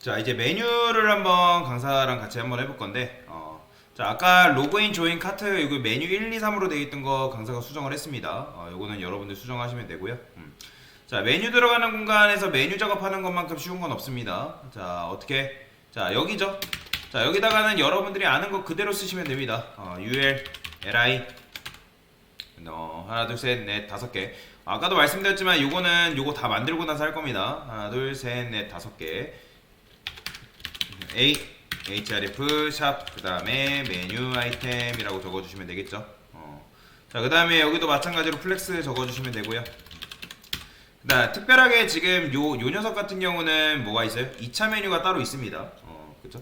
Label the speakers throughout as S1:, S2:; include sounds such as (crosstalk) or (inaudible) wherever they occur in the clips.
S1: 자 이제 메뉴를 한번 강사랑 같이 한번 해볼 건데 어, 자 아까 로그인 조인 카트 이거 메뉴 1, 2, 3으로 되어 있던 거 강사가 수정을 했습니다. 어, 이거는 여러분들 수정하시면 되고요. 음. 자 메뉴 들어가는 공간에서 메뉴 작업하는 것만큼 쉬운 건 없습니다. 자 어떻게? 자 여기죠? 자 여기다가는 여러분들이 아는 거 그대로 쓰시면 됩니다. 어, ul li 어, 하나 둘셋넷 다섯 개. 아까도 말씀드렸지만 요거는 요거 다 만들고 나서 할 겁니다. 하나 둘셋넷 다섯 개 A href 샵 그다음에 메뉴 아이템이라고 적어주시면 되겠죠. 어. 자 그다음에 여기도 마찬가지로 플렉스 적어주시면 되고요. 그다음 특별하게 지금 요, 요 녀석 같은 경우는 뭐가 있어요? 2차 메뉴가 따로 있습니다. 어, 그죠?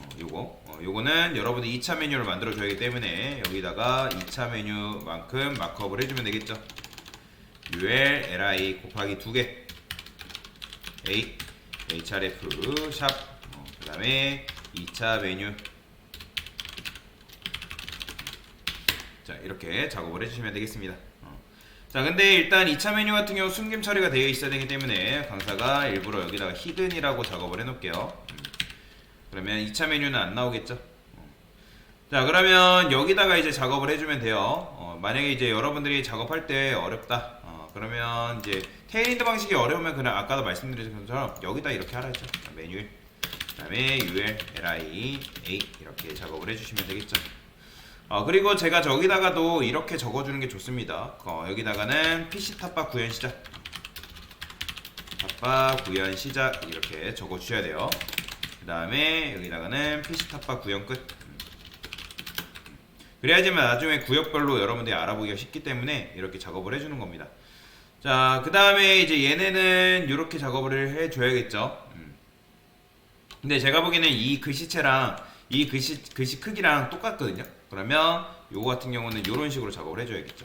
S1: 어, 요거 어, 요거는 여러분이 2차 메뉴를 만들어 줘야 하기 때문에 여기다가 2차 메뉴만큼 마크업을 해주면 되겠죠. ul li 곱하기 두 개. a href 샵 어, 그 다음에 2차 메뉴. 자 이렇게 작업을 해주시면 되겠습니다. 어. 자 근데 일단 2차 메뉴 같은 경우 숨김 처리가 되어 있어야 되기 때문에 강사가 일부러 여기다가 히든이라고 작업을 해놓을게요. 음. 그러면 2차 메뉴는 안 나오겠죠? 어. 자 그러면 여기다가 이제 작업을 해주면 돼요. 어, 만약에 이제 여러분들이 작업할 때 어렵다. 어, 그러면 이제 테일인드 방식이 어려우면 그냥 아까도 말씀드린 것처럼 여기다 이렇게 하라죠. 메뉴 그 다음에 ul li a 이렇게 작업을 해주시면 되겠죠. 어, 그리고 제가 저기다가도 이렇게 적어주는 게 좋습니다. 어, 여기다가는 pc 탑바 구현 시작. 탑바 구현 시작. 이렇게 적어주셔야 돼요. 그 다음에 여기다가는 pc 탑바 구현 끝. 그래야지만 나중에 구역별로 여러분들이 알아보기가 쉽기 때문에 이렇게 작업을 해주는 겁니다. 자, 그 다음에 이제 얘네는 이렇게 작업을 해줘야겠죠. 음. 근데 제가 보기에는 이 글씨체랑 이 글씨, 글씨 크기랑 똑같거든요. 그러면 요거 같은 경우는 이런 식으로 작업을 해줘야겠죠.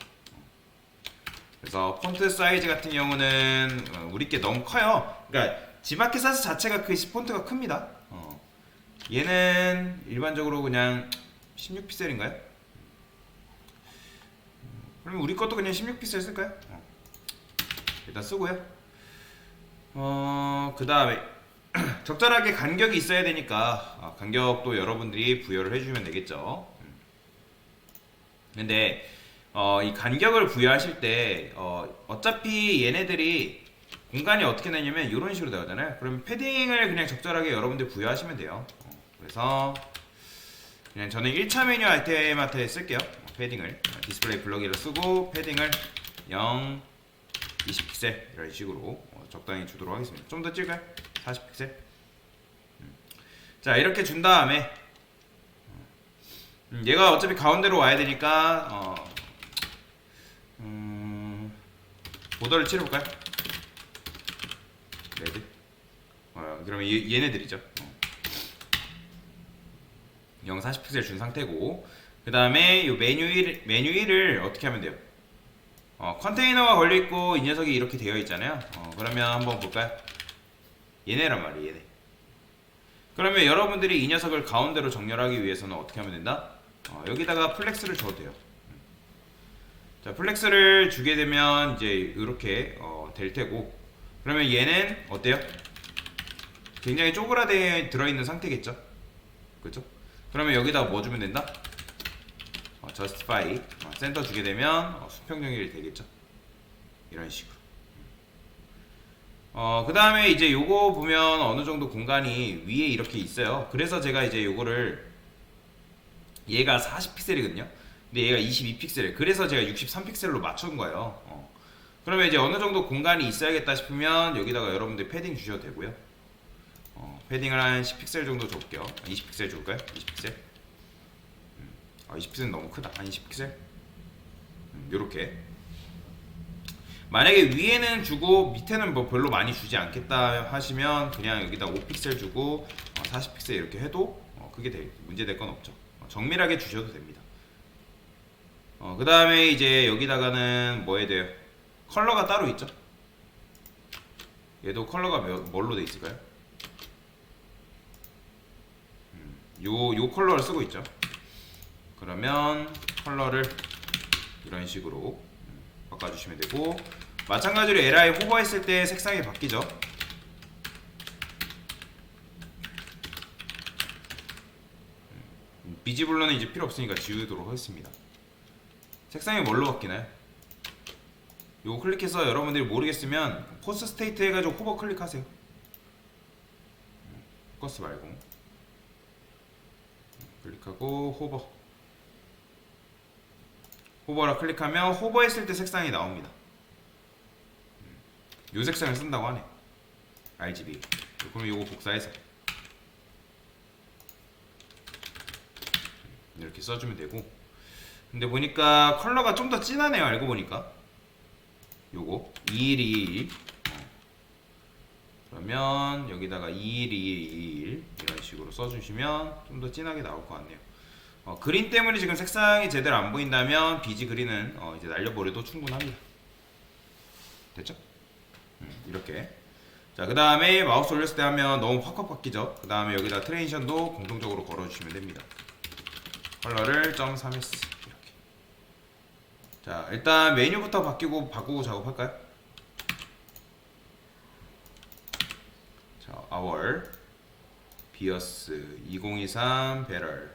S1: 그래서 폰트 사이즈 같은 경우는 어, 우리 게 너무 커요. 그러니까 지마켓 사이즈 자체가 글씨 폰트가 큽니다. 어. 얘는 일반적으로 그냥 16픽셀인가요? 그러면 우리 것도 그냥 16픽셀 쓸까요? 어. 일단 쓰고요. 어, 그 다음에 (clears throat) 적절하게 간격이 있어야 되니까 어, 간격도 여러분들이 부여를 해주면 되겠죠. 음. 근데 어, 이 간격을 부여하실 때 어, 어차피 얘네들이 공간이 어떻게 되냐면 이런 식으로 나오잖아요. 그럼 패딩을 그냥 적절하게 여러분들 부여하시면 돼요. 어, 그래서 그냥 저는 1차 메뉴 아이템한테 쓸게요. 어, 패딩을 어, 디스플레이 블럭이를 쓰고 패딩을 0, 20픽셀 이런 식으로 어, 적당히 주도록 하겠습니다. 좀 더 찍을까요? 40픽셀. 음. 자 이렇게 준 다음에 음, 얘가 어차피 가운데로 와야 되니까 어, 음, 보더를 칠해볼까요? 레드. 어, 그러면 얘, 얘네들이죠. 어. 0 40픽셀 준 상태고 그 다음에 이 메뉴 1 메뉴 1을 어떻게 하면 돼요? 어, 컨테이너가 걸려 있고 이 녀석이 이렇게 되어 있잖아요. 어, 그러면 한번 볼까요? 얘네란 말이에요. 얘네. 그러면 여러분들이 이 녀석을 가운데로 정렬하기 위해서는 어떻게 하면 된다? 어, 여기다가 플렉스를 줘도 돼요. 자, 플렉스를 주게 되면 이제 이렇게 어, 될 테고 그러면 얘는 어때요? 굉장히 쪼그라져 들어있는 상태겠죠? 그죠? 그러면 여기다가 뭐 주면 된다? 어, justify 어, 센터 주게 되면 어, 수평 정렬이 되겠죠? 이런 식으로. 어, 그 다음에 이제 요거 보면 어느 정도 공간이 위에 이렇게 있어요. 그래서 제가 이제 요거를 얘가 40픽셀이거든요. 근데 얘가 22픽셀이에요. 그래서 제가 63픽셀로 맞춘 거예요. 어. 그러면 이제 어느 정도 공간이 있어야겠다 싶으면 여기다가 여러분들 패딩 주셔도 되고요. 어, 패딩을 한 10픽셀 정도 줘볼게요. 20픽셀 줄까요? 20픽셀. 음, 아, 20픽셀은 너무 크다. 한 20픽셀. 음, 요렇게. 만약에 위에는 주고 밑에는 뭐 별로 많이 주지 않겠다 하시면 그냥 여기다 5픽셀 주고 어, 40픽셀 이렇게 해도 어, 그게 될- 문제 될 건 없죠. 어, 정밀하게 주셔도 됩니다. 어, 그 다음에 이제 여기다가는 뭐 해야 돼요? 컬러가 따로 있죠? 얘도 컬러가 몇- 뭘로 돼 있을까요? 음, 요, 요 컬러를 쓰고 있죠. 그러면 컬러를 이런 식으로 음, 바꿔주시면 되고 마찬가지로 LI 호버했을 때 색상이 바뀌죠. 음, 비지블러는 이제 필요 없으니까 지우도록 하겠습니다. 색상이 뭘로 바뀌나요? 요거 클릭해서 여러분들이 모르겠으면 포스 스테이트 해가지고 호버 클릭하세요. 음, 포커스 말고. 음, 클릭하고 호버. 호버라 클릭하면 호버했을 때 색상이 나옵니다. 요 색상을 쓴다고 하네. RGB. 그럼 요거 복사해서 이렇게 써주면 되고. 근데 보니까 컬러가 좀 더 진하네요. 알고 보니까. 요거 2121 어. 그러면 여기다가 2121 이런 식으로 써주시면 좀 더 진하게 나올 것 같네요. 어, 그린 때문에 지금 색상이 제대로 안 보인다면 비지 그린은 어, 이제 날려버려도 충분합니다. 됐죠? 음, 이렇게. 자, 그 다음에 마우스 올렸을 때 하면 너무 팍팍 바뀌죠? 그 다음에 여기다 트레이션도 공통적으로 걸어주시면 됩니다. 컬러를 .3s 이렇게. 자, 일단 메뉴부터 바뀌고 바꾸고 작업할까요? 자, our 비어스 2023 배럴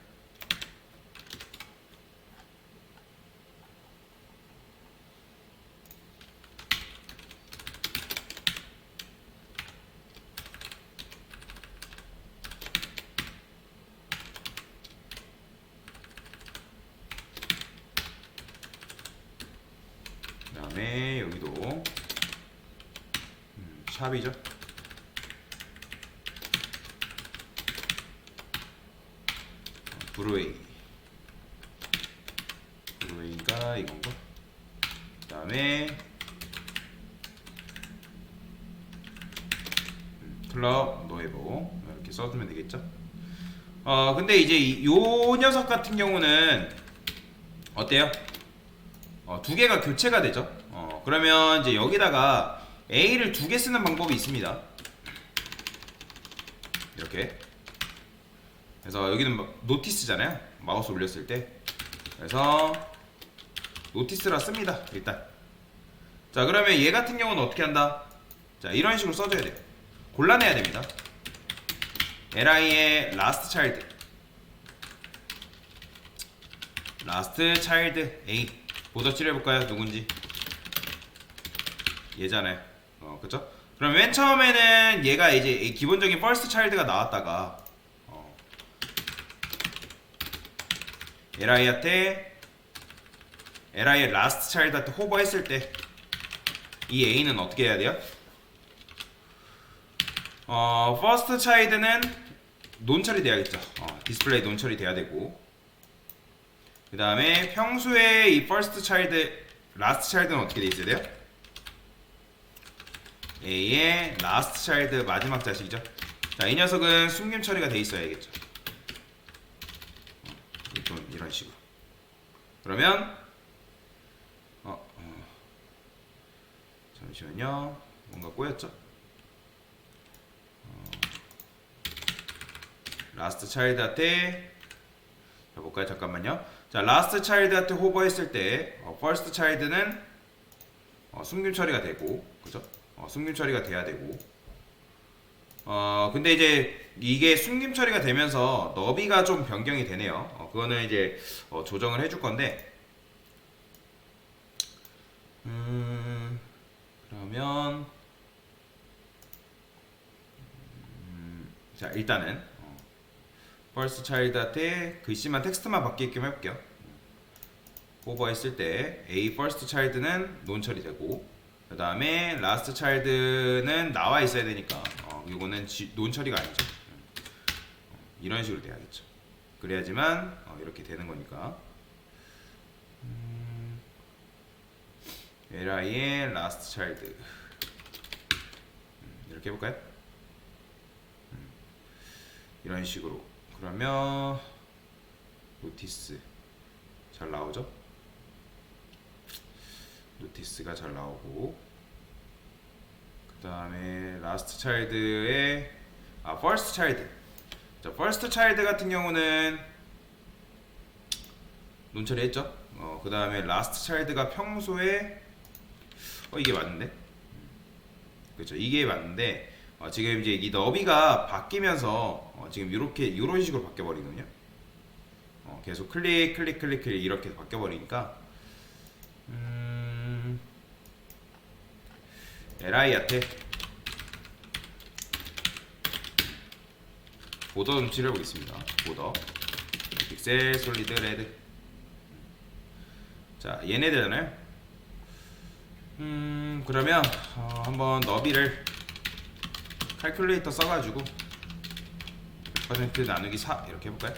S1: 그 여기도. 음, 샵이죠? 어, 브루웨이. 브루웨이가 이건가 그 다음에 음, 클럽 노에보 이렇게 써주면 되겠죠? 어 근데 이제 이, 요 녀석 같은 경우는 어때요? 어, 두 개가 교체가 되죠. 어, 그러면 이제 여기다가 A를 두 개 쓰는 방법이 있습니다. 이렇게. 그래서 여기는 막 노티스잖아요. 마우스 올렸을 때. 그래서 노티스라 씁니다. 일단. 자, 그러면 얘 같은 경우는 어떻게 한다? 자, 이런 식으로 써줘야 돼요. 골라내야 됩니다. li의 last child. last child A. 보더 칠해볼까요? 누군지 얘잖아요 어 그쵸? 그럼 맨 처음에는 얘가 이제 이 기본적인 first child가 나왔다가 어, li한테 li의 last child한테 호버했을 때 이 a는 어떻게 해야 돼요? 어 first child는 논 처리돼야겠죠 어, 디스플레이 논 처리돼야 되고 그 다음에 평소에 이 first child, last child는 어떻게 돼 있어야 돼요? A의 last child 마지막 자식이죠. 자, 이 녀석은 숨김 처리가 돼 있어야겠죠. 어, 이런, 이런 식으로. 그러면 어, 어, 잠시만요. 뭔가 꼬였죠? 어, last child한테 자, 볼까요? 잠깐만요. 자, last child한테 호버했을 때 어, first child는 어, 숨김 처리가 되고, 그죠? 어, 숨김 처리가 돼야 되고. 어, 근데 이제 이게 숨김 처리가 되면서 너비가 좀 변경이 되네요. 어, 그거는 이제 어, 조정을 해줄 건데. 음, 그러면 음, 자 일단은 어, first child한테 글씨만 텍스트만 바뀌게끔 해볼게요. 오버했을 때 A first child는 논 처리되고 그 다음에 last child는 나와 있어야 되니까 어, 이거는 지, 논 처리가 아니죠. 어, 이런 식으로 돼야겠죠. 그래야지만 어, 이렇게 되는 거니까. 음, li의 last child 음, 이렇게 해볼까요? 음, 이런 식으로 그러면 노티스 잘 나오죠? 노티스가 잘 나오고 그 다음에 라스트 차일드의 아 퍼스트 차일드. 자 퍼스트 차일드 같은 경우는 논처리 했죠? 어 그 다음에 라스트 차일드가 평소에 어 이게 맞는데? 그렇죠. 이게 맞는데 어, 지금 이제 이 너비가 바뀌면서 어, 지금 이렇게 이런 식으로 바뀌어 버리거든요. 어, 계속 클릭 클릭 클릭 클릭 이렇게 바뀌어 버리니까 LI한테 보더 좀 칠해 보겠습니다. 보더 픽셀 솔리드 레드 자 얘네들잖아요. 음 그러면 어, 한번 너비를 칼큘레이터 써가지고 100% 나누기 4 이렇게 해볼까요?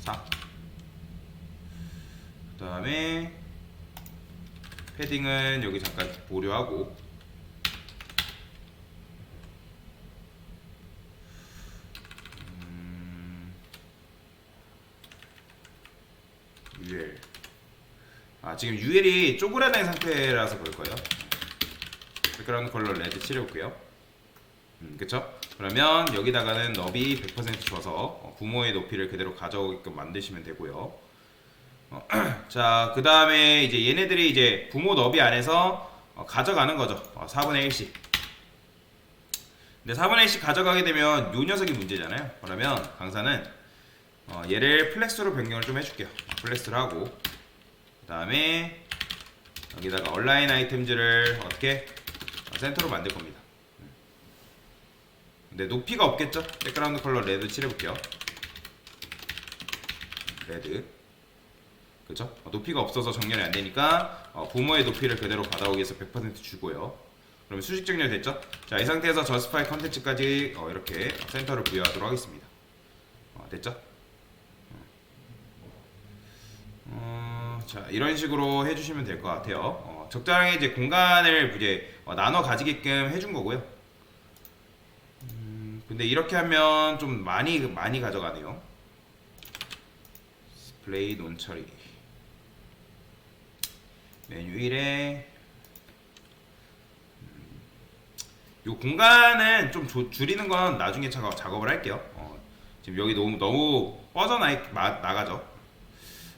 S1: 4. 그 다음에 패딩은 여기 잠깐 보류하고 음, UL 아 지금 UL이 쪼그라든 상태라서 그럴 거예요. 백그라운드 컬러 레드 칠해볼게요. 음, 그쵸? 그러면 여기다가는 너비 100% 줘서 어, 부모의 높이를 그대로 가져오게끔 만드시면 되고요. 어, (clears throat) 자, 그 다음에 이제 얘네들이 이제 부모 너비 안에서 어, 가져가는 거죠. 어, 4분의 1씩. 근데 4분의 1씩 가져가게 되면 요 녀석이 문제잖아요. 그러면 강사는 어, 얘를 플렉스로 변경을 좀 해줄게요. 어, 플렉스를 하고 그 다음에 여기다가 온라인 아이템즈를 어떻게 어, 센터로 만들 겁니다. 음. 근데 높이가 없겠죠? 백그라운드 컬러 레드 칠해볼게요. 레드. 그죠? 어, 높이가 없어서 정렬이 안 되니까 어, 부모의 높이를 그대로 받아오기 위해서 100% 주고요. 그러면 수직 정렬 됐죠? 자, 이 상태에서 저스파이 컨텐츠까지 어, 이렇게 센터를 부여하도록 하겠습니다. 어, 됐죠? 어, 자 이런 식으로 해주시면 될 것 같아요. 어, 적당히 이제 공간을 이제 어, 나눠 가지게끔 해준 거고요. 음, 근데 이렇게 하면 좀 많이 많이 가져가네요. 디스플레이 논 처리 메뉴 1에 음, 요 공간은 좀 조- 줄이는 건 나중에 작업, 작업을 할게요. 어, 지금 여기 너무 너무 뻗어나 나가죠.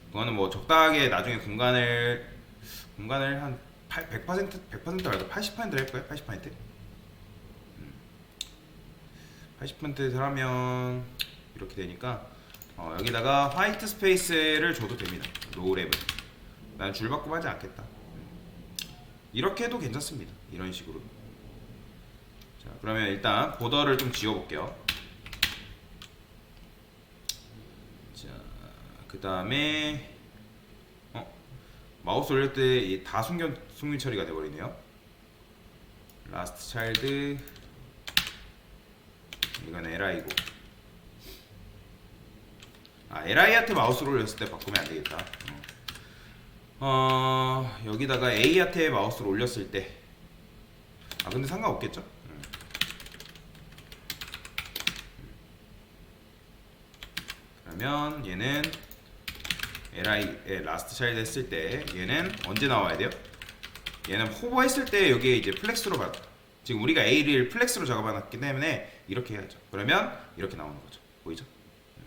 S1: 그거는 뭐 적당하게 나중에 공간을 공간을 한 8, 100% 100% 말고 80%를 할까요? 80%? 음. 80%를 하면 이렇게 되니까 어, 여기다가 화이트 스페이스를 줘도 됩니다. 로우 랩은 난 줄바꿈 하지 않겠다. 음. 이렇게 해도 괜찮습니다. 이런 식으로. 자, 그러면 일단 보더를 좀 지워볼게요. 자, 그 다음에 어, 마우스 올릴 때 다 숨겨 숨긴 처리가 돼버리네요. 라스트 차일드 이건 LI고 아 LI한테 마우스를 올렸을 때 바꾸면 안 되겠다. 어, 어, 여기다가 A한테 마우스를 올렸을 때 아 근데 상관없겠죠? 음. 그러면 얘는 li의 라스트 차일드 했을 때 얘는 언제 나와야 돼요? 얘는 호버 했을 때 여기에 이제 플렉스로 봐. 지금 우리가 a를 플렉스로 작업해놨기 때문에 이렇게 해야죠. 그러면 이렇게 나오는 거죠. 보이죠? 음.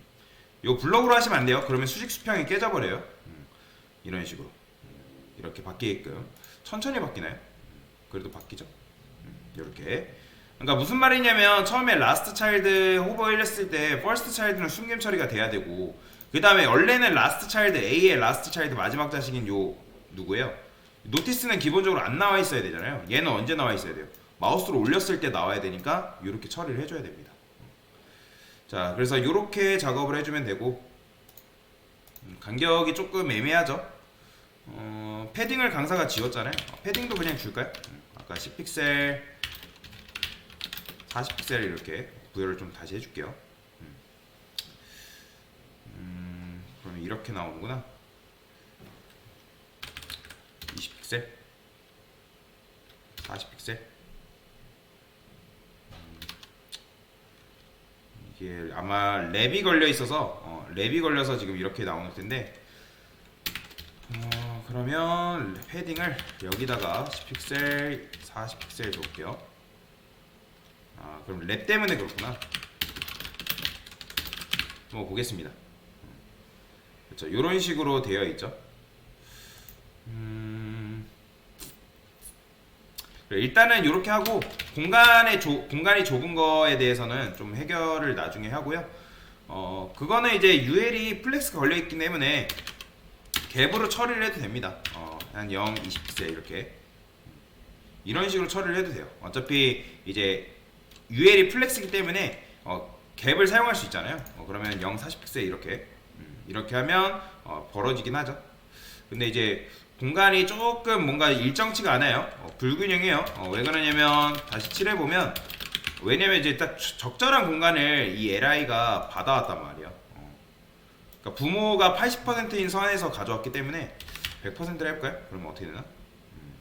S1: 이거 블럭으로 하시면 안 돼요. 그러면 수직 수평이 깨져버려요. 음. 이런 식으로 음. 이렇게 바뀌게끔 천천히 바뀌나요? 음. 그래도 바뀌죠. 이렇게. 그러니까 무슨 말이냐면 처음에 라스트 차일드 호버 올렸을 때 퍼스트 차일드는 숨김 처리가 돼야 되고 그 다음에 원래는 라스트 차일드 A의 라스트 차일드 마지막 자식인 요 누구예요? 노티스는 기본적으로 안 나와 있어야 되잖아요. 얘는 언제 나와 있어야 돼요? 마우스로 올렸을 때 나와야 되니까 이렇게 처리를 해줘야 됩니다. 자, 그래서 이렇게 작업을 해주면 되고 음, 간격이 조금 애매하죠. 어, 패딩을 강사가 지웠잖아요. 어, 패딩도 그냥 줄까요? 음, 아까 10픽셀, 40픽셀 이렇게 부여를 좀 다시 해줄게요. 음, 음, 그러면 이렇게 나오는구나. 20픽셀, 40픽셀. 음, 이게 아마 랩이 걸려 있어서 어, 랩이 걸려서 지금 이렇게 나오는 텐데 어, 그러면 패딩을 여기다가 10픽셀, 40픽셀 줄게요. 아, 그럼 랩 때문에 그렇구나. 한번 보겠습니다. 그렇죠. 이런 식으로 되어 있죠. 음, 일단은 이렇게 하고 공간의 조, 공간이 좁은 거에 대해서는 좀 해결을 나중에 하고요. 어 그거는 이제 UL이 플렉스가 걸려 있기 때문에 갭으로 처리를 해도 됩니다. 어, 한 0, 20세 이렇게 이런 식으로 처리를 해도 돼요. 어차피 이제 UL이 플렉스이기 때문에 어, 갭을 사용할 수 있잖아요. 어, 그러면 0, 40세 이렇게 음, 이렇게 하면 어, 벌어지긴 하죠. 근데 이제 공간이 조금 뭔가 일정치가 않아요. 어, 불균형해요. 어, 왜 그러냐면 다시 칠해 보면 왜냐면 이제 딱 적- 적절한 공간을 이 LI가 받아왔단 말이야. 어. 그러니까 부모가 80%인 선에서 가져왔기 때문에 100%를 해볼까요? 그러면 어떻게 되나? 음.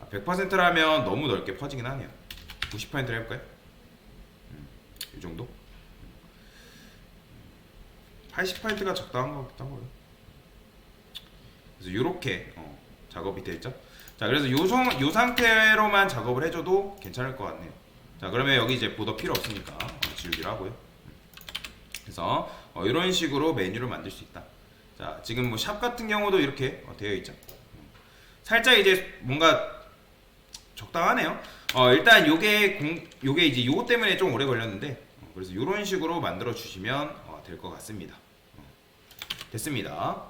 S1: 아, 100%라면 너무 넓게 퍼지긴 하네요. 90%를 해볼까요? 음, 이 정도? 80%가 적당한 것 같기도 하고요. 그래서 이렇게 어, 작업이 되어 있죠. 자, 그래서 요, 성, 요 상태로만 작업을 해줘도 괜찮을 것 같네요. 자, 그러면 여기 이제 보더 필요 없으니까 어, 지우기로 하고요. 그래서 어, 이런 식으로 메뉴를 만들 수 있다. 자, 지금 뭐 샵 같은 경우도 이렇게 어, 되어 있죠. 살짝 이제 뭔가 적당하네요. 어, 일단 요게 공, 요게 이제 요거 때문에 좀 오래 걸렸는데 어, 그래서 이런 식으로 만들어 주시면 될것 같습니다. 어, 됐습니다.